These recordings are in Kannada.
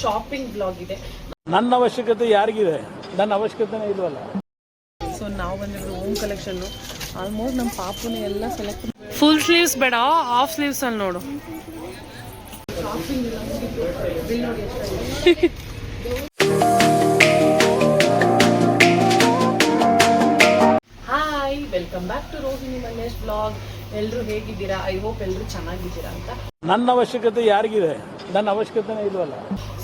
ಶಾಪಿಂಗ್ ಬ್ಲಾಗ್ ಇದೆ. ನನ್ನ ಅವಶ್ಯಕತೆ ಯಾರಿಗಿದೆ? ನನ್ನ ಅವಶ್ಯಕತೆನೇ ಇಲ್ವಲ್ಲ? ಸೊ ನಾವು ಬಂದಿರೋದು ಓಮ್ ಕಲೆಕ್ಷನ್ ಆಲ್ಮೋಸ್ಟ್ ನಮ್ಮ ಪಾಪುನ ಎಲ್ಲ ಸೆಲೆಕ್ಟ್ ಫುಲ್ ಸ್ಲೀವ್ಸ್ ಬೇಡ ಹಾಫ್ ಸ್ಲೀವ್ಸ್ ಅಲ್ಲಿ ನೋಡು. Hi welcome back to Rohini Mallesh blog ಎಲ್ಲರೂ ಹೇಗಿದ್ದೀರಾ? ಐ ಹೋಪ್ ಎಲ್ಲರೂ ಚೆನ್ನಾಗಿದ್ದೀರಾ ಅಂತ. ನನ್ನ ಅವಶ್ಯಕತೆ ಯಾರಿಗಿದೆ? ನನ್ನ ಅವಶ್ಯಕತೆನೇ ಇಲ್ವಲ್ಲ?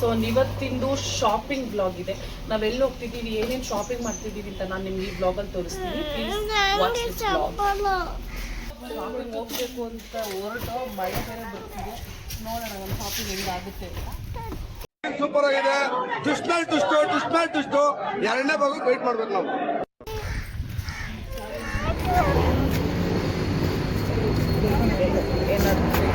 ಸೊ ಇವತ್ತಿಂದು ಶಾಪಿಂಗ್ ಬ್ಲಾಗ್ ಇದೆ. ನಾವೆಲ್ಲಿ ಹೋಗ್ತಿದ್ದೀವಿ ಏನೇನು ಶಾಪಿಂಗ್ ಮಾಡ್ತಿದ್ದೀವಿ ಅಂತ ನಾನು ನಿಮ್ಗೆ ಈ ಬ್ಲಾಗಲ್ಲಿ ತೋರಿಸ್ತೀನಿ. Please watch this blog shopping ಹೋಗ್ಬೇಕು ಅಂತ ಹೊರಟು ಮಳೆ ಬೇರೆ ಬರ್ತಿದೆ. ನೋಡೋಣ ನಮ್ಮ ಶಾಪಿಂಗ್ ಹೆಂಗಾಗುತ್ತೆ ಅಂತ. ಸೂಪರ್ ಆಗಿದೆ. ಟ್ವಿಸ್ಟ್ ಮೇಲೆ ಟ್ವಿಸ್ಟ್ ಟ್ವಿಸ್ಟ್ ಮೇಲೆ ಟ್ವಿಸ್ಟ್ ಎರಡನೇ ಭಾಗ ವೆಯ್ಟ್ ಮಾಡ್ಬೇಕು ನಾವು. ಏನಾದ್ರು ನಾವು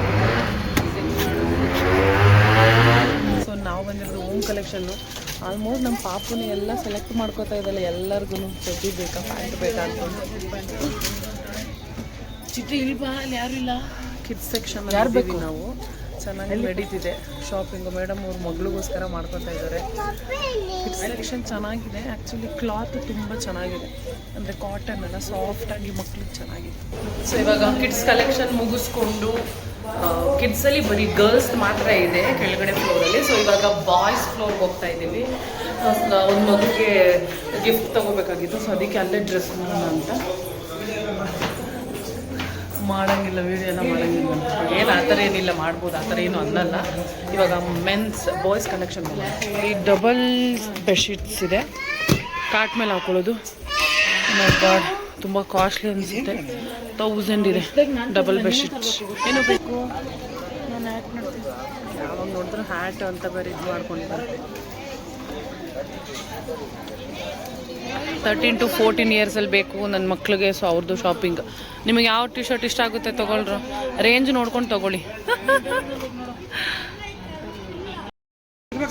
ಬಂದಿರೋದು ಓಮ್ ಕಲೆಕ್ಷನ್ನು ಆಲ್ಮೋಸ್ಟ್ ನಮ್ಮ ಪಾಪುನ ಎಲ್ಲ ಸೆಲೆಕ್ಟ್ ಮಾಡ್ಕೋತಾ ಇದ್ದಲ್ಲ ಎಲ್ಲರಿಗೂ ಚಡ್ಡಿ ಬೇಕಾ ಪ್ಯಾಂಟ್ ಬೇಕಾ ಅಂತ ಚಿಟ್ಟಿ ಇಲ್ವಾ ಅಲ್ಲಿ ಯಾರು ಇಲ್ಲ? ಕಿಡ್ಸ್ ಸೆಕ್ಷನ್ ಯಾರು ಬೇಕು? ನಾವು. ಚೆನ್ನಾಗಿ ನಡೀತಿದೆ ಶಾಪಿಂಗು ಮೇಡಮ್ ಅವ್ರ ಮಗಳಿಗೋಸ್ಕರ ಮಾಡ್ಕೊತಾ ಇದ್ದಾರೆ. ಕಿಡ್ಸ್ ಸೆಕ್ಷನ್ ಚೆನ್ನಾಗಿದೆ. ಆ್ಯಕ್ಚುಲಿ ಕ್ಲಾತ್ ತುಂಬ ಚೆನ್ನಾಗಿದೆ. ಅಂದರೆ ಕಾಟನ್ ಎಲ್ಲ ಸಾಫ್ಟಾಗಿ ಮಕ್ಳಿಗೆ ಚೆನ್ನಾಗಿದೆ. ಸೊ ಇವಾಗ ಕಿಡ್ಸ್ ಕಲೆಕ್ಷನ್ ಮುಗಿಸ್ಕೊಂಡು ಕಿಡ್ಸಲ್ಲಿ ಬರೀ ಗರ್ಲ್ಸ್ ಮಾತ್ರ ಇದೆ ಕೆಳಗಡೆ ಫ್ಲೋರಲ್ಲಿ ಸೊ ಇವಾಗ ಬಾಯ್ಸ್ ಫ್ಲೋರ್ಗೆ ಹೋಗ್ತಾ ಇದ್ದೀವಿ. ಒಂದು ಮಗುಗೆ ಗಿಫ್ಟ್ ತೊಗೋಬೇಕಾಗಿತ್ತು. ಸೊ ಅದಕ್ಕೆ ಅಲ್ಲೇ ಡ್ರೆಸ್ ಮಾಡೋಣ ಅಂತ. ಮಾಡಂಗಿಲ್ಲ ವಿಡಿಯೋ ಎಲ್ಲ ಮಾಡಂಗಿಲ್ಲ ಏನು ಆ ಥರ ಏನಿಲ್ಲ ಮಾಡ್ಬೋದು. ಆ ಥರ ಏನು ಅನ್ನಲ್ಲ. ಇವಾಗ ಮೆನ್ಸ್ ಬಾಯ್ಸ್ ಕಲೆಕ್ಷನ್ ಈ ಡಬಲ್ ಬೆಡ್ಶೀಟ್ಸ್ ಇದೆ. ಕಾಟ್ ಮೇಲೆ ಹಾಕೊಳ್ಳೋದು. ತುಂಬ ಕಾಸ್ಟ್ಲಿ ಅನಿಸುತ್ತೆ. ತೌಸಂಡ್ ಇದೆ ಡಬಲ್ ಬೆಡ್ಶೀಟ್ಸ್ ಏನು ಬೇಕು ನಾನು ಹ್ಯಾಟ್ ಮಾಡ್ತೀನಿ ಯಾವಾಗ ನೋಡಿದ್ರು ಹ್ಯಾಟ್ ಅಂತ ಬೇರೆ ಇದು ಮಾಡ್ಕೊಂಡಿದ್ದಾರೆ. ತರ್ಟೀನ್ ಟು ಫೋರ್ಟೀನ್ ಇಯರ್ಸಲ್ಲಿ ಬೇಕು ನನ್ನ ಮಕ್ಳಿಗೆ ಸೊ ಅವ್ರದ್ದು ಶಾಪಿಂಗ್ ನಿಮಗೆ ಯಾವ ಟಿ ಶರ್ಟ್ ಇಷ್ಟ ಆಗುತ್ತೆ ತೊಗೊಳ್ರು? ರೇಂಜ್ ನೋಡ್ಕೊಂಡು ತೊಗೊಳ್ಳಿ.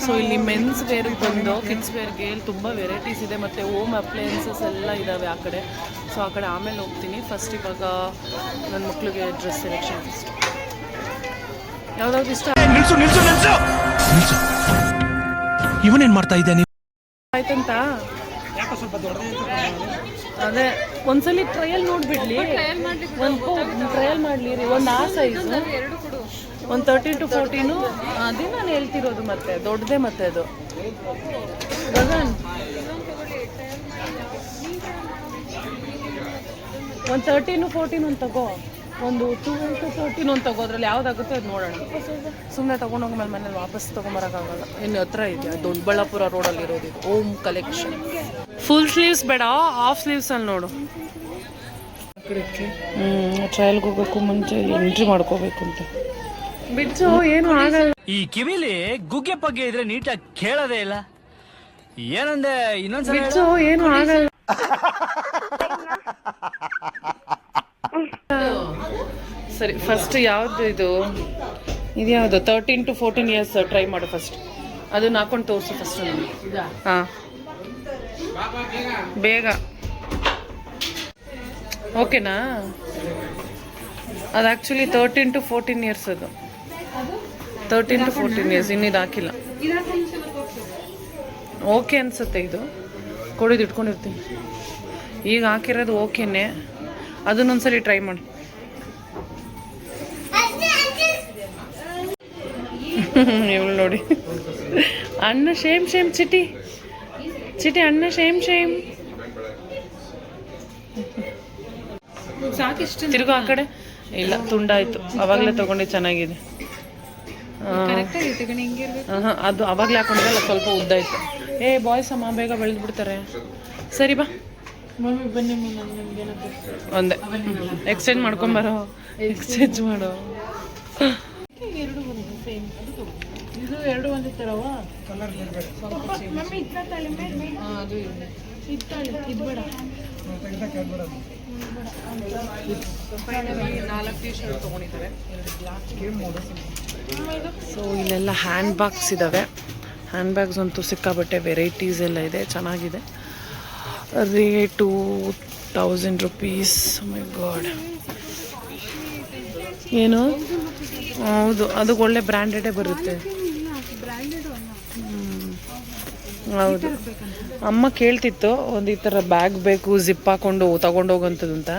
ಸೊ ಇಲ್ಲಿ ಮೆನ್ಸ್ ವೇರ್ಗೆ ಬಂದು ಕಿಡ್ಸ್ ವೇರ್ಗೆ ಇಲ್ಲಿ ತುಂಬ ವೆರೈಟೀಸ್ ಇದೆ, ಮತ್ತು ಹೋಮ್ ಅಪ್ಲಯನ್ಸಸ್ ಎಲ್ಲ ಇದ್ದಾವೆ ಆ ಕಡೆ. ಸೊ ಆ ಕಡೆ ಆಮೇಲೆ ಹೋಗ್ತೀನಿ. ಫಸ್ಟ್ ಇವಾಗ ನನ್ನ ಮಕ್ಳಿಗೆ ಡ್ರೆಸ್ ಸೆಲೆಕ್ಷನ್ ಫಸ್ಟ್ ಯಾವ್ದಾವ್ದು ಇಷ್ಟ? ನಿಲ್ಸು ನಿಲ್ಸು ನಿಲ್ಸು! ನಿಲ್ಸು. ಇವನೇನ್ ಮಾಡ್ತಾ ಇದ್ದಾನೆ ಆಯ್ತಂತ? ಅದೇ. ಒಂದ್ಸಲಿ ಟ್ರಯಲ್ ನೋಡ್ಬಿಡ್ಲಿ. ಒಂದು ಟ್ರಯಲ್ ಮಾಡ್ಲಿ ರೀ. ಒಂದು ಆ ಸೈಜ್ ಒಂದು ತರ್ಟಿ ಟು ಫೋರ್ಟೀನು ಅದೇ ನಾನು ಹೇಳ್ತಿರೋದು ಮತ್ತೆ. ದೊಡ್ಡದೇ ಮತ್ತೆ ಅದು. ಗಗನ್. ಒಂದು ತರ್ಟೀನು ಫೋರ್ಟೀನ್ ಒಂದು ತಗೋ. ಒಂದು ಟೂ ಟು ತರ್ಟೀನ್ ಒಂದು ತಗೋದ್ರಲ್ಲಿ ಯಾವ್ದಾಗುತ್ತೆ ಅದು ನೋಡೋಣ. ಸುಮ್ಮನೆ ತೊಗೊಂಡೋಗ್ಮೇಲೆ ಮನೇಲಿ ವಾಪಸ್ ತೊಗೊಂಬರೋಕ್ಕಾಗಲ್ಲ. ಇನ್ನು ಹತ್ರ ಇದೆ ದೊಡ್ಡಬಳ್ಳಾಪುರ ರೋಡಲ್ಲಿ ಇರೋದು ಇದು. ಓಮ್ ಕಲೆಕ್ಷನ್ ಫುಲ್ ಸ್ಲೀವ್ಸ್ ಬೇಡ? ಹಾಫ್ ಸ್ಲೀವ್ಸ್ ಅಲ್ಲಿ ನೋಡು. ಹ್ಞೂ ಟ್ರಯಲ್ಗೆ ಹೋಗ್ಬೇಕು ಮುಂಚೆ ಎಂಟ್ರಿ ಮಾಡ್ಕೋಬೇಕು ಅಂತ ಬಿಡ್ಸು ಏನು ಆಗಲ್ಲ. ಈ ಕಿವಿಲಿ ಗುಗ್ಗೆ ಪಗ್ಗೆ ಇದ್ರೆ ನೀಟಾಗಿ ಕೇಳೋದೇ ಇಲ್ಲ. ಏನಂದೆ ಇನ್ನೊಂದ್ಸಲ ಏನು ಆಗಲ್ಲ. ಸರಿ ಫಸ್ಟ್ ಯಾವುದು ಇದು? ಇದು ಯಾವುದು? Thirteen to fourteen years try ಮಾಡು ಫಸ್ಟ್ ಅದನ್ನ ಹಾಕೊಂಡು ತೋರಿಸು ಫಸ್ಟ್ ಹಾಂ. ಬೇಗ. ಓಕೆನಾ? ಅದು actually thirteen to fourteen years ಅದು. ತರ್ಟೀನ್ ಟು ಫೋರ್ಟೀನ್ ಇಯರ್ಸ್ ಇನ್ನಿದು ಹಾಕಿಲ್ಲ. ಓಕೆ ಅನ್ಸುತ್ತೆ ಇದು. ಕೊಡೋದು ಇಟ್ಕೊಂಡಿರ್ತೀನಿ. ಈಗ ಹಾಕಿರೋದು ಓಕೆನೆ ಅದನ್ನೊಂದ್ಸರಿ ಟ್ರೈ ಮಾಡಿ. ಇವಳು ನೋಡಿ. ಅಣ್ಣ ಶೇಮ್ ಶೇಮ್ ಚಿಟಿ. ಚಿಟಿ ಅಣ್ಣ ಶೇಮ್ ಶೇಮ್ ತಿರುಗು ಆ ಕಡೆ. ಇಲ್ಲ ತುಂಡಾಯ್ತು ಅವಾಗಲೇ ತಗೊಂಡು ಚೆನ್ನಾಗಿದೆ. ಅದು ಅವಾಗಲೇ ಹಾಕೊಂಡ್ರೆ ಸ್ವಲ್ಪ ಉದ್ದಾಯ್ತು ಏ ಬಾಯ್ಸ್ ಅಮ್ಮ ಬೇಗ ಬೆಳೆದು ಬಿಡ್ತಾರೆ ಸರಿ ಬಾ. ಬನ್ನಿ ಒಂದೇ. ಎಕ್ಸ್ಚೇಂಜ್ ಮಾಡ್ಕೊಂಬರೋ ಎಕ್ಸ್ಚೇಂಜ್ ಮಾಡೋ. ಎರಡು ಒಂದಿತ್ತಾರವ ಅದು ಇದು. ಬೇಡ. ನಾಲ್ಕು ಟಿ ಶರ್ಟ್ ತೊಗೊಂಡಿದ್ದಾರೆ ಸೊ ಇಲ್ಲೆಲ್ಲ ಹ್ಯಾಂಡ್ ಬ್ಯಾಗ್ಸ್ ಇದ್ದಾವೆ ಹ್ಯಾಂಡ್ ಬ್ಯಾಗ್ಸ್ ಅಂತೂ ಸಿಕ್ಕಾಬಟ್ಟೆ ವೆರೈಟೀಸ್ ಎಲ್ಲ ಇದೆ. ಚೆನ್ನಾಗಿದೆ. Rate thousand rupees my god ಏನು? ಹೌದು ಅದಕ್ಕೆ ಒಳ್ಳೆ ಬ್ರ್ಯಾಂಡೆಡೇ ಬರುತ್ತೆ. ಹೌದು. ಅಮ್ಮ ಕೇಳ್ತಿತ್ತು, ಒಂದು ಈ ಥರ ಬ್ಯಾಗ್ ಬೇಕು ಜಿಪ್ ಹಾಕೊಂಡು ತಗೊಂಡೋಗಂಥದ್ದು ಅಂತ.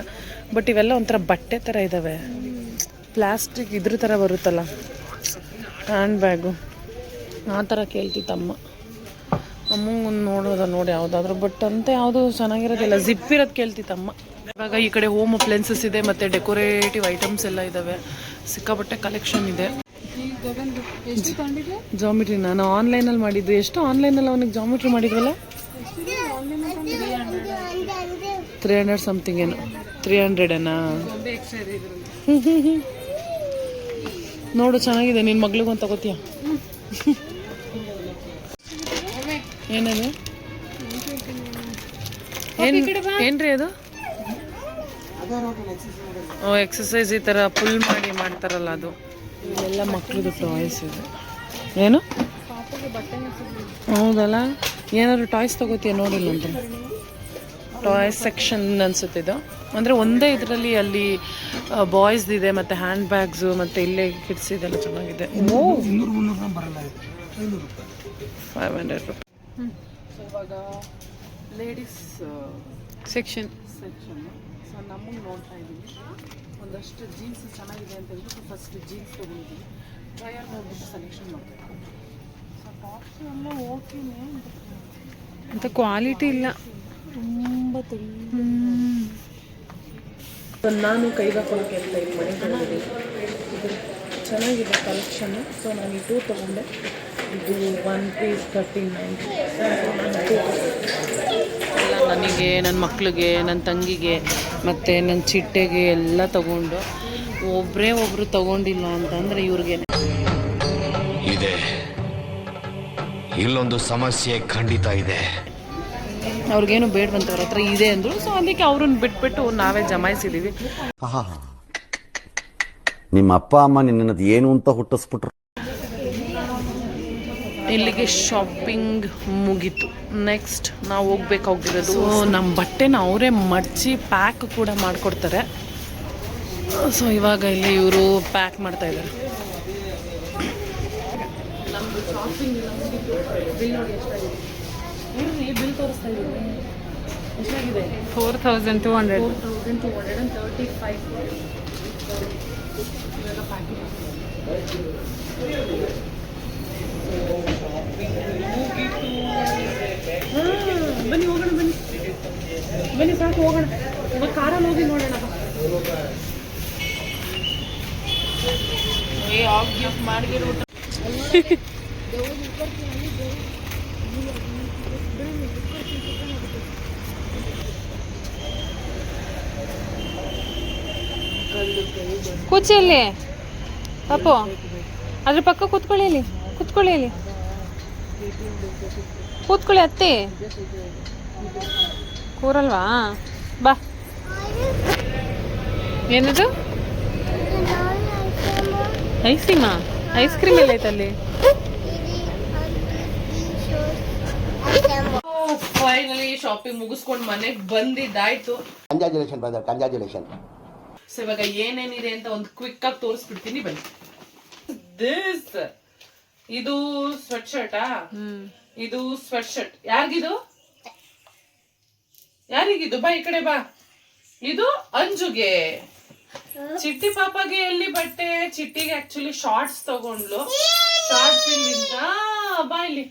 ಬಟ್ ಇವೆಲ್ಲ ಒಂಥರ ಬಟ್ಟೆ ಥರ ಇದ್ದಾವೆ ಪ್ಲಾಸ್ಟಿಕ್ ಇದ್ರ ಥರ ಬರುತ್ತಲ್ಲ. ಹ್ಯಾಂಡ್ ಬ್ಯಾಗು ಆ ಥರ ಕೇಳ್ತಿತ್ತು ಅಮ್ಮ. ಅಮ್ಮಂಗೆ ಒಂದು ನೋಡೋದ ನೋಡಿ ಯಾವುದಾದ್ರೂ. ಬಟ್ ಅಂತ ಯಾವುದು ಚೆನ್ನಾಗಿರೋದಿಲ್ಲ. ಜಿಪ್ ಇರೋದು ಕೇಳ್ತಿತ್ತಮ್ಮ ಇವಾಗ ಈ ಕಡೆ ಹೋಮ್ ಅಪ್ಲೈನ್ಸಸ್ ಇದೆ, ಮತ್ತು ಡೆಕೋರೇಟಿವ್ ಐಟಮ್ಸ್ ಎಲ್ಲ ಇದ್ದಾವೆ ಸಿಕ್ಕಾಪಟ್ಟೆ ಕಲೆಕ್ಷನ್ ಇದೆ. ಜಾಮಿಟ್ರಿ ನಾನು ಆನ್ಲೈನಲ್ಲಿ ಮಾಡಿದ್ದು. ಎಷ್ಟು ಆನ್ಲೈನಲ್ಲಿ ಅವನಿಗೆ ಜಾಮಿಟ್ರಿ ಮಾಡಿದ್ವಲ್ಲ? ತ್ರೀ ಹಂಡ್ರೆಡ್ ಸಮಥಿಂಗ್ ಏನು. ತ್ರೀ ಹಂಡ್ರೆಡೇನಾ ನೋಡು ಚೆನ್ನಾಗಿದೆ. ನಿನ್ನ ಮಗ್ಳಿಗೊಂದು ತಗೋತೀಯ? ಏನದು? ಏನು ಏನ್ರಿ ಅದು? ಓ ಎಕ್ಸಸೈಸ್ ಈ ಥರ ಫುಲ್ ಮಾಡಿ ಮಾಡ್ತಾರಲ್ಲ ಅದು. ಇಲ್ಲೆಲ್ಲ ಮಕ್ಕಳದು ಟಾಯ್ಸ್ ಇದೆ ಏನು? ಹೌದಲ್ಲ? ಏನಾದ್ರು ಟಾಯ್ಸ್ ತಗೋತೀಯ ನೋಡಿಲ್ಲ ಅಂತ ಟಾಯ್ಸ್ ಸೆಕ್ಷನ್ ಅನ್ಸುತ್ತೆ ಇದು. ಅಂದರೆ ಒಂದೇ ಇದರಲ್ಲಿ ಅಲ್ಲಿ ಬಾಯ್ಸ್ ಇದೆ ಮತ್ತು ಹ್ಯಾಂಡ್ ಬ್ಯಾಗ್ಸು ಮತ್ತು ಇಲ್ಲೇ ಕಿಡ್ಸ್ ಇದೆಲ್ಲ ಚೆನ್ನಾಗಿದೆ. ಫೈವ್ ಹಂಡ್ರೆಡ್ ರುಪೀಸ್ ಇವಾಗ ಲೇಡೀಸ್ ಸೆಕ್ಷನ್ ಸೆಕ್ಷನ್ ಸೊ ನಮಗೆ ನೋಡ್ತಾ ಇದ್ದೀವಿ ಒಂದಷ್ಟು ಜೀನ್ಸ್ ಚೆನ್ನಾಗಿದೆ ಅಂತ ಹೇಳ್ಬಿಟ್ಟು ಫಸ್ಟ್ ಜೀನ್ಸ್ ತೊಗೊಂಡಿದ್ದೀವಿ ಟ್ರಯಲ್ ನೋಡ್ಬಿಟ್ಟು ಸೆಲೆಕ್ಷನ್ ಮಾಡಬೇಕು ಸೊ ಟಾಪ್ಸ್ ಎಲ್ಲ ಓಕೆನೇ ಅಂತ ಕ್ವಾಲಿಟಿ ಇಲ್ಲ. ತುಂಬ ನಾನು ಕೈಗಾಕೊಳ್ಳೋಕೆ ಅಂತ ಇದು ಮನೆ ತೊಗೊಂಡಿದ್ದೀನಿ ಇದು ಚೆನ್ನಾಗಿದೆ ಕಲೆಕ್ಷನ್ನು ಸೊ ನಾನು ಈ ಟೂ ತೊಗೊಂಡೆ. ಇದು ಒನ್ ಪೀಸ್ ತರ್ಟಿ ನೈನ್ ಎಲ್ಲ ನನಗೆ ನನ್ನ ಮಕ್ಕಳಿಗೆ ನನ್ನ ತಂಗಿಗೆ ಮತ್ತು ನನ್ನ ಚಿಟ್ಟೆಗೆ ಎಲ್ಲ ತಗೊಂಡು ಒಬ್ಬರೇ ಒಬ್ಬರು ತಗೊಂಡಿಲ್ಲ ಅಂತಂದರೆ ಇವ್ರಿಗೆ ಇದೆ. ಇಲ್ಲೊಂದು ಸಮಸ್ಯೆ ಖಂಡಿತ ಇದೆ. ಅವ್ರಿಗೇನು ಬೇಡವಂತ ಅವ್ರ ಹತ್ರ ಇದೆ ಅಂದರು. ಸೊ ಅದಕ್ಕೆ ಅವ್ರನ್ನ ಬಿಟ್ಬಿಟ್ಟು ನಾವೇ ಜಮಾಯಿಸಿದ್ದೀವಿ ನಿಮ್ಮ ಅಪ್ಪ ಅಮ್ಮ ನಿನ್ನದು ಏನು ಅಂತ ಹುಟ್ಟಿಸ್ಬಿಟ್ರು? ಇಲ್ಲಿಗೆ ಶಾಪಿಂಗ್ ಮುಗೀತು. ನೆಕ್ಸ್ಟ್ ನಾವು ಹೋಗ್ಬೇಕಾಗಿರೋದು ನಮ್ಮ ಬಟ್ಟೆನ ಅವರೇ ಮಡ್ಚಿ ಪ್ಯಾಕ್ ಕೂಡ ಮಾಡಿಕೊಡ್ತಾರೆ. ಸೊ ಇವಾಗ ಇಲ್ಲಿ ಇವರು ಪ್ಯಾಕ್ ಮಾಡ್ತಾ ಇದ್ದಾರೆ four thousand two hundred two hundred and thirty five ಇವೆಲ್ಲ ಪ್ಯಾಕಿಂಗ್ ಬನ್ನಿ ಹೋಗೋಣ ಬನ್ನಿ. ಬನ್ನಿ ಸಾಕು ಹೋಗೋಣ. ಇವಾಗ ಕಾರಲ್ಲಿ ಹೋಗಿ ನೋಡೋಣ ಬಾ. ಏ ಆಫ್ ಗಿಫ್ಟ್ ಮಾಡಿರೋ ಕೂಚಿ ಅಲ್ಲಿ ಪಾಪು ಅದ್ರ ಪಕ್ಕ ಕೂತ್ಕೊಳ್ಳಿ ಇಲ್ಲಿ. ಕೂತ್ಕೊಳ್ಳಿ ಇಲ್ಲಿ. ಕೂತ್ಕೊಳ್ಳಿ ಅತ್ತಿ. ಕೂರಲ್ವಾ? ಬಾ. ಏನದು? ಐಸಿಮಾ ಐಸ್ ಕ್ರೀಮ್ ಎಲ್ಲ ಐತಲ್ಲಿ ಫೈನಲಿ ಶಾಪಿಂಗ್ ಮುಗಿಸ್ಕೊಂಡು ಮನೆಗೆ ಬಂದಿದ್ದಾಯ್ತು. ಕಂಜಾಜುಲೇಷನ್ ಬ್ರದರ್ ಕಂಜಾಜುಲೇಷನ್ ಸೊ ಇವಾಗ ಏನೇನಿದೆ ಅಂತ ಒಂದು ಕ್ವಿಕ್ ಆಗಿ ತೋರಿಸ್ಬಿಡ್ತೀನಿ ಬನ್ನಿ. ದಿಸ್ ಇದು ಸ್ವೆಟ್ ಶರ್ಟಾ ಇದು ಸ್ವೆಟ್ ಶರ್ಟ್ ಯಾರಿಗಿದು? ಯಾರಿಗಿದು? ಬಾ ಈ ಕಡೆ ಬಾ. ಇದು ಅಂಜುಗೆ. ಚಿಟ್ಟಿ ಪಾಪಗೆ ಎಲ್ಲಿ ಬಟ್ಟೆ? ಚಿಟ್ಟಿಗೆ ಆಕ್ಚುಲಿ ಶಾರ್ಟ್ಸ್ ತಗೊಂಡ್ಲು. ಶಾರ್ಟ್ಸ್ ಇಲ್ಲಿಂದ. ಬಾ ಇಲ್ಲಿ.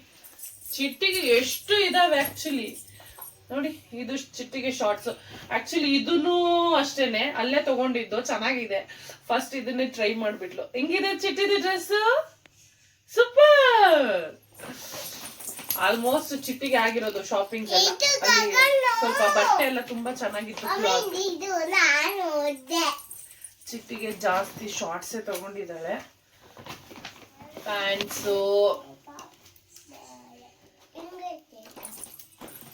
ಚಿಟ್ಟಿಗೆ ಎಷ್ಟು ಇದಾವೆ ಆಕ್ಚುಲಿ ನೋಡಿ ಇದು ಚಿಟ್ಟಿಗೆ ಶಾರ್ಟ್ಸ್ ಆಕ್ಚುಲಿ ಇದನ್ನು ಅಷ್ಟೇನೆ ಅಲ್ಲೇ ತಗೊಂಡಿದ್ದು. ಚೆನ್ನಾಗಿದೆ. ಫಸ್ಟ್ ಇದನ್ನೇ ಟ್ರೈ ಮಾಡ್ಬಿಟ್ಲು. ಹೆಂಗಿದೆ ಚಿಟ್ಟಿದ ಡ್ರೆಸ್ ಸೂಪರ್ ಆಲ್ಮೋಸ್ಟ್ ಚಿಟ್ಟಿಗೆ ಆಗಿರೋದು ಶಾಪಿಂಗ್ ಎಲ್ಲ. ಅಲ್ಲಿ ಸ್ವಲ್ಪ ಬಟ್ಟೆ ಎಲ್ಲ ತುಂಬಾ ಚೆನ್ನಾಗಿತ್ತು. ಚಿಟ್ಟಿಗೆ ಜಾಸ್ತಿ ಶಾರ್ಟ್ಸೇ ತಗೊಂಡಿದ್ದಾಳೆ. ಪ್ಯಾಂಟ್ಸು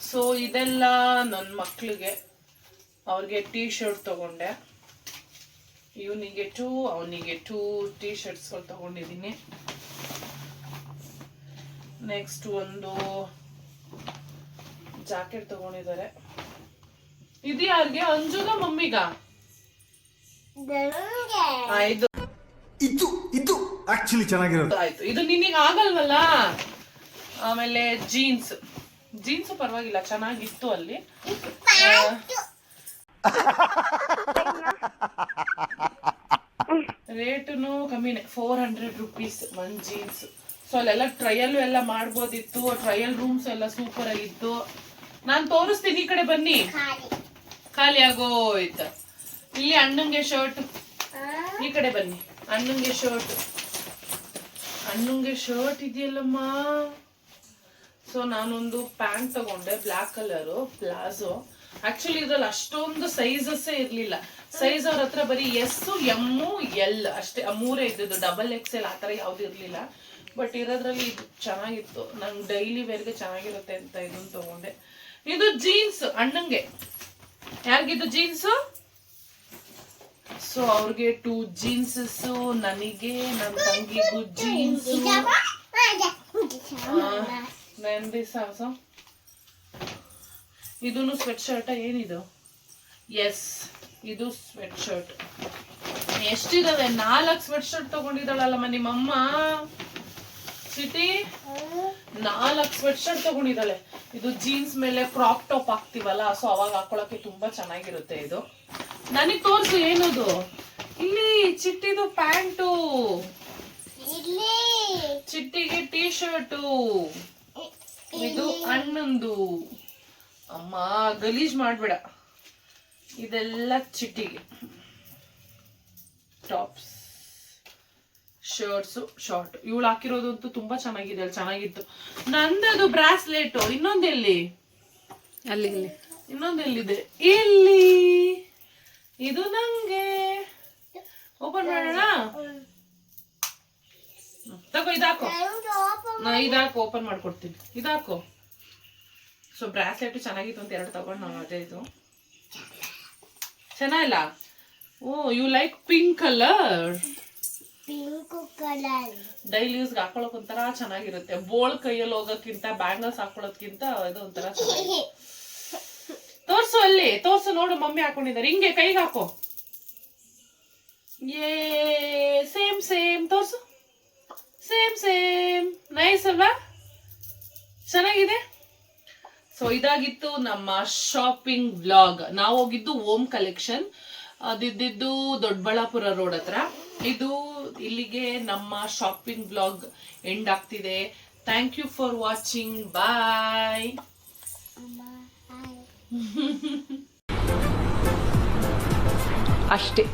ಸೊ ಇದೆಲ್ಲ ನನ್ನ ಮಕ್ಳಿಗೆ. ಅವ್ರಿಗೆ ಟೀ ಶರ್ಟ್ ತಗೊಂಡೆ. ಇವನಿಗೆ ಟೂ ಅವನಿಗೆ ಟೂ ಟೀ ಶರ್ಟ್ಸ್ಗಳು ತಗೊಂಡಿದ್ದೀನಿ. ನೆಕ್ಸ್ಟ್ ಒಂದು ಜಾಕೆಟ್ ತಗೊಂಡಿದ್ದಾರೆ. ಇದು ಯಾರಿಗೆ? ಅಂಜುಗ ಮಮ್ಮಿಗ? ಆಯ್ತು. ಇದು ಇದು ಆಕ್ಚುಲಿ ಚೆನ್ನಾಗಿರೋದು. ಆಯ್ತು. ಇದು ನಿನಗೆ ಆಗಲ್ವಲ್ಲ? ಆಮೇಲೆ ಜೀನ್ಸ್ ಜೀನ್ಸ್ ಪರವಾಗಿಲ್ಲ ಚೆನ್ನಾಗಿತ್ತು ಅಲ್ಲಿ. ರೇಟುನು ಕಮ್ಮಿನೇ. Four hundred rupees one jeans so ಅಲ್ಲೆಲ್ಲ ಟ್ರಯಲ್ ಎಲ್ಲ ಮಾಡ್ಬೋದಿತ್ತು. ಟ್ರಯಲ್ ರೂಮ್ಸ್ ಎಲ್ಲ ಸೂಪರ್ ಆಗಿತ್ತು ನಾನು ತೋರಿಸ್ತೀನಿ ಈ ಕಡೆ ಬನ್ನಿ. ಖಾಲಿ. ಆಗೋಯ್ತು ಇಲ್ಲಿ ಅಣ್ಣಂಗೆ ಶರ್ಟ್ ಈ ಕಡೆ ಬನ್ನಿ. ಅಣ್ಣಂಗೆ ಶರ್ಟ್ ಅಣ್ಣಂಗೆ ಶರ್ಟ್ ಇದೆಯಲ್ಲಮ್ಮ? ಸೊ ನಾನೊಂದು ಪ್ಯಾಂಟ್ ತಗೊಂಡೆ ಬ್ಲ್ಯಾಕ್ ಕಲರು ಪ್ಲಾಜೋ ಆಕ್ಚುಲಿ ಇದ್ರಲ್ಲಿ ಅಷ್ಟೊಂದು ಸೈಜಸ್ಸೇ ಇರಲಿಲ್ಲ. ಸೈಜ್ ಅವ್ರ ಹತ್ರ ಬರೀ ಎಸ್ ಎಂ ಎಲ್ ಅಷ್ಟೇ. ಮೂರೇ ಇದ್ದಿದ್ದು. ಡಬಲ್ ಎಕ್ಸ್ ಎಲ್ ಆ ಥರ ಯಾವ್ದು ಇರ್ಲಿಲ್ಲ. ಬಟ್ ಇರೋದ್ರಲ್ಲಿ ಇದು ಚೆನ್ನಾಗಿತ್ತು. ನಂಗೆ ಡೈಲಿ ವೇರ್ಗೆ ಚೆನ್ನಾಗಿರುತ್ತೆ ಅಂತ ಇದನ್ನು ತಗೊಂಡೆ. ಇದು ಜೀನ್ಸ್ ಅಣ್ಣಂಗೆ. ಯಾರಿಗಿದ್ದು ಜೀನ್ಸು ಸೊ ಅವ್ರಿಗೆ ಟೂ ಜೀನ್ಸಸ್ ನನಗೆ ನನ್ನ ತಂಗಿಗೂ ಜೀನ್ಸ್ ನಂದಿ ಇದೂ ಸ್ವೆಟ್ ಶರ್ಟ್ ಏನಿದು? ಎಸ್ ಇದು ಸ್ವೆಟ್ ಶರ್ಟ್ ಎಷ್ಟಿದಾವೆ? ನಾಲ್ಕು ಸ್ವೆಟ್ ಶರ್ಟ್ ತಗೊಂಡಿದ್ದಾಳಲ್ಲಮ್ಮ ನಿಮ್ಮಮ್ಮ? ಸಿಟಿ? ನಾಲ್ಕು ಸ್ವೆಟ್ ಶರ್ಟ್ ತಗೊಂಡಿದ್ದಾಳೆ. ಇದು ಜೀನ್ಸ್ ಮೇಲೆ ಕ್ರಾಪ್ ಟಾಪ್ ಹಾಕ್ತಿವಲ್ಲ ಸೊ ಅವಾಗ ಹಾಕೊಳಕ್ಕೆ ತುಂಬಾ ಚೆನ್ನಾಗಿರುತ್ತೆ ಇದು. ನನಗ್ ತೋರ್ಸು ಏನದು? ಇಲ್ಲಿ ಚಿಟ್ಟಿದು ಪ್ಯಾಂಟು. ಚಿಟ್ಟಿಗೆ ಟೀ ಶರ್ಟು ಇದು ಅಣ್ಣಂದು ಅಮ್ಮ ಗಲೀಜ್ ಮಾಡ್ಬೇಡ. ಇದೆಲ್ಲ ಚಿಟ್ಟಿಗೆ. ಟಾಪ್ಸ್ ಶರ್ಟ್ಸು ಶಾರ್ಟ್ ಇವಳು ಹಾಕಿರೋದಂತೂ ತುಂಬಾ ಚೆನ್ನಾಗಿದೆ ಅಲ್ಲಿ ಚೆನ್ನಾಗಿತ್ತು. ನಂದದು ಬ್ರಾಸ್ಲೆಟ್ ಇನ್ನೊಂದೆಲ್ಲಿ ಅಲ್ಲಿ ಇಲ್ಲಿ. ಇನ್ನೊಂದೆಲ್ಲಿದೆ ಇಲ್ಲಿ ಇದು ನಂಗೆ. ಓಪನ್ ಮಾಡೋಣ? ತಗೋ ಇದಾಕೋ. ನಾ ಇದಾಕೋ ಓಪನ್ ಮಾಡ್ಕೊಡ್ತೀನಿ. ಇದಾಕೋ. ಸೊ ಬ್ರಾಸ್ಲೆಟ್ ಚೆನ್ನಾಗಿತ್ತು ಅಂತ ಎರಡು ತಗೊಂಡು ನಾವು ಅದೇ ಇದು. ಚೆನ್ನಾಗಿಲ್ಲ ಓ you like pink colour daily ಯೂಸ್ಗೆ ಹಾಕೊಳ್ಳೋಕೆ ಒಂಥರ ಚೆನ್ನಾಗಿರುತ್ತೆ. ಬೋಳ್ ಕೈಯಲ್ಲಿ ಹೋಗೋಕ್ಕಿಂತ ಬ್ಯಾಂಗಲ್ಸ್ ಹಾಕೊಳ್ಳೋದ್ಕಿಂತ ಇದು ಒಂಥರ ತೋರ್ಸು ಅಲ್ಲಿ, ತೋರ್ಸು ನೋಡು ಮಮ್ಮಿ ಹಾಕೊಂಡಿದ್ದಾರೆ. ಹಿಂಗೆ ಕೈಗೆ ಹಾಕೋ. ಏ ಸೇಮ್ ಸೇಮ್ ತೋರ್ಸು. ಸೇಮ್ ಸೇಮ್ ನೈಸ್ ಅಲ್ವಾ? ಚೆನ್ನಾಗಿದೆ? ಸೊ ಇದಾಗಿತ್ತು ನಮ್ಮ ಶಾಪಿಂಗ್ ಬ್ಲಾಗ್ ನಾವು ಹೋಗಿದ್ದು ಓಮ್ ಕಲೆಕ್ಷನ್ ಅದಿದ್ದು ದೊಡ್ಡಬಳ್ಳಾಪುರ ರೋಡ್ ಹತ್ರ. ಇದು ಇಲ್ಲಿಗೆ ನಮ್ಮ ಶಾಪಿಂಗ್ ಬ್ಲಾಗ್ ಎಂಡ್ ಆಗ್ತಿದೆ. Thank you for watching bye ಅಷ್ಟೇ